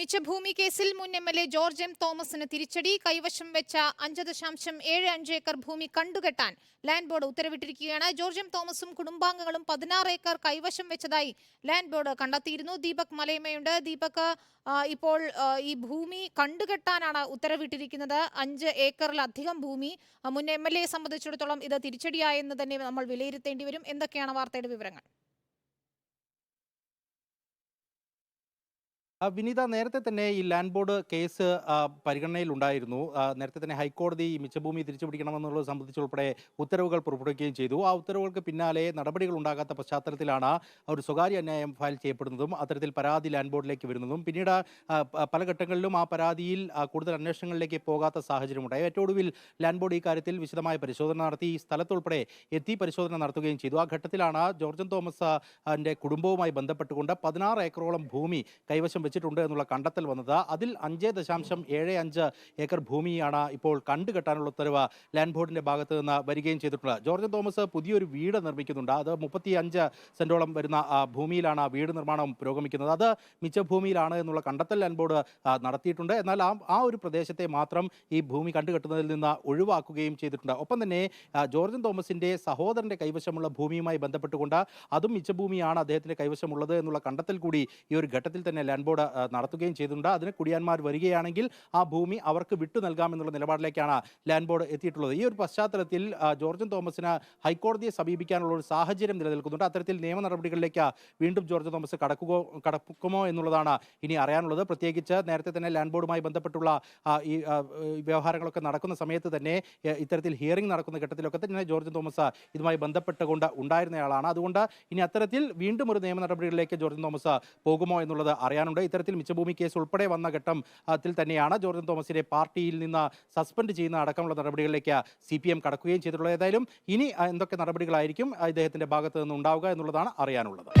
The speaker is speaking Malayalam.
മിച്ചഭൂമി കേസിൽ മുൻ M L A George M തോമസിന് തിരിച്ചടി. കൈവശം വെച്ച അഞ്ച് ദശാംശം ഏഴ് അഞ്ച് ഏക്കർ ഭൂമി കണ്ടുകെട്ടാൻ ലാൻഡ് ബോർഡ് ഉത്തരവിട്ടിരിക്കുകയാണ്. ജോർജ് എം തോമസും കുടുംബാംഗങ്ങളും പതിനാറ് ഏക്കർ കൈവശം വെച്ചതായി ലാൻഡ് ബോർഡ് കണ്ടെത്തിയിരുന്നു. ദീപക് മലയമ്മയുണ്ട്. ദീപക് ഇപ്പോൾ ഈ ഭൂമി കണ്ടുകെട്ടാനാണ് ഉത്തരവിട്ടിരിക്കുന്നത്. അഞ്ച് ഏക്കറിലധികം ഭൂമി മുൻ എം എൽ എയെ സംബന്ധിച്ചിടത്തോളം ഇത് തിരിച്ചടിയായെന്ന് തന്നെ നമ്മൾ വിലയിരുത്തേണ്ടി വരും. എന്തൊക്കെയാണ് വാർത്തയുടെ വിവരങ്ങൾ? വിനീത നേരത്തെ തന്നെ ഈ ലാൻഡ് ബോർഡ് കേസ് പരിഗണനയിലുണ്ടായിരുന്നു. നേരത്തെ തന്നെ ഹൈക്കോടതി ഈ മിച്ചഭൂമി തിരിച്ചുപിടിക്കണമെന്നുള്ളത് സംബന്ധിച്ചുൾപ്പെടെ ഉത്തരവുകൾ പുറപ്പെടുവിക്കുകയും ചെയ്തു. ആ ഉത്തരവുകൾക്ക് പിന്നാലെ നടപടികൾ ഉണ്ടാകാത്ത പശ്ചാത്തലത്തിലാണ് ഒരു സ്വകാര്യ അന്യായം ഫയൽ ചെയ്യപ്പെടുന്നതും അത്തരത്തിൽ പരാതി ലാൻഡ് ബോർഡിലേക്ക് വരുന്നതും. പിന്നീട് പല ഘട്ടങ്ങളിലും ആ പരാതിയിൽ കൂടുതൽ അന്വേഷണങ്ങളിലേക്ക് പോകാത്ത സാഹചര്യമുണ്ടായി. ഏറ്റവും ഒടുവിൽ ലാൻഡ് ബോർഡ് ഈ കാര്യത്തിൽ വിശദമായ പരിശോധന നടത്തി ഈ സ്ഥലത്തുൾപ്പെടെ എത്തി പരിശോധന നടത്തുകയും ചെയ്തു. ആ ഘട്ടത്തിലാണ് ജോർജൻ തോമസ് കുടുംബവുമായി ബന്ധപ്പെട്ടുകൊണ്ട് പതിനാറ് ഏക്കറോളം ഭൂമി കൈവശം വെച്ചിട്ടുണ്ട് എന്നുള്ള കണ്ടെത്തൽ വന്നത്. അതിൽ അഞ്ച് ദശാംശം ഏഴ് അഞ്ച് ഏക്കർ ഭൂമിയാണ് ഇപ്പോൾ കണ്ടുകെട്ടാനുള്ള ഉത്തരവ് ലാൻഡ് ബോർഡിന്റെ ഭാഗത്ത് നിന്ന് വരികയും ചെയ്തിട്ടുള്ളത് ജോർജ് തോമസ് പുതിയൊരു വീട് നിർമ്മിക്കുന്നുണ്ട്. അത് മുപ്പത്തി അഞ്ച് സെന്റോളം വരുന്ന ഭൂമിയിലാണ് വീട് നിർമ്മാണം പുരോഗമിക്കുന്നത്. അത് മിച്ചഭൂമിയിലാണ് എന്നുള്ള കണ്ടെത്തൽ ലാൻഡ് ബോർഡ് നടത്തിയിട്ടുണ്ട്. എന്നാൽ ആ ആ ഒരു പ്രദേശത്തെ മാത്രം ഈ ഭൂമി കണ്ടുകെട്ടുന്നതിൽ നിന്ന് ഒഴിവാക്കുകയും ചെയ്തിട്ടുണ്ട്. ഒപ്പം തന്നെ ജോർജൻ തോമസിന്റെ സഹോദരന്റെ കൈവശമുള്ള ഭൂമിയുമായി ബന്ധപ്പെട്ടുകൊണ്ട് അതും മിച്ചഭൂമിയാണ് അദ്ദേഹത്തിന്റെ കൈവശമുള്ളത് എന്നുള്ള കണ്ടെത്തൽ കൂടി ഈ ഒരു ഘട്ടത്തിൽ തന്നെ ലാൻഡ് ബോർഡ് ആ, നടത്തുകയും ചെയ്തിട്ടുണ്ട്. അതിന് കുടിയാന്മാർ വരികയാണെങ്കിൽ ആ ഭൂമി അവർക്ക് വിട്ടു നൽകാമെന്നുള്ള നിലപാടിലേക്കാണ് ലാൻഡ് ബോർഡ് എത്തിയിട്ടുള്ളത്. ഈ ഒരു പശ്ചാത്തലത്തിൽ ജോർജൻ തോമസിന് ഹൈക്കോടതിയെ സമീപിക്കാനുള്ള ഒരു സാഹചര്യം നിലനിൽക്കുന്നുണ്ട്. അത്തരത്തിൽ നിയമ നടപടികളിലേക്ക് വീണ്ടും ജോർജ് തോമസ് കടക്കുകയോ കടക്കുമോ എന്നുള്ളതാണ് ഇനി അറിയാനുള്ളത്. പ്രത്യേകിച്ച് നേരത്തെ തന്നെ ലാൻഡ് ബോർഡുമായി ബന്ധപ്പെട്ടുള്ള ഈ വ്യവഹാരങ്ങളൊക്കെ നടക്കുന്ന സമയത്ത് തന്നെ ഇത്തരത്തിൽ ഹിയറിംഗ് നടക്കുന്ന ഘട്ടത്തിലൊക്കെ തന്നെ ജോർജ് തോമസ് ഇതുമായി ബന്ധപ്പെട്ടുകൊണ്ട് ഉണ്ടായിരുന്നയാളാണ്. അതുകൊണ്ട് ഇനി അത്തരത്തിൽ വീണ്ടും ഒരു നിയമ നടപടികളിലേക്ക് ജോർജ് തോമസ് പോകുമോ എന്നുള്ളത് അറിയാനുണ്ട്. ഇത്തരത്തിൽ മിച്ചഭൂമി കേസ് ഉൾപ്പെടെ വന്ന ഘട്ടത്തിൽ തന്നെയാണ് ജോർജൻ തോമസിനെ പാർട്ടിയിൽ നിന്ന് സസ്പെൻഡ് ചെയ്യുന്ന അടക്കമുള്ള നടപടികളിലേക്ക് സി പി എം കടക്കുകയും ചെയ്തിട്ടുള്ളത്. ഏതായാലും ഇനി എന്തൊക്കെ നടപടികളായിരിക്കും ഇദ്ദേഹത്തിന്റെ ഭാഗത്ത് നിന്ന് ഉണ്ടാവുക എന്നുള്ളതാണ് അറിയാനുള്ളത്.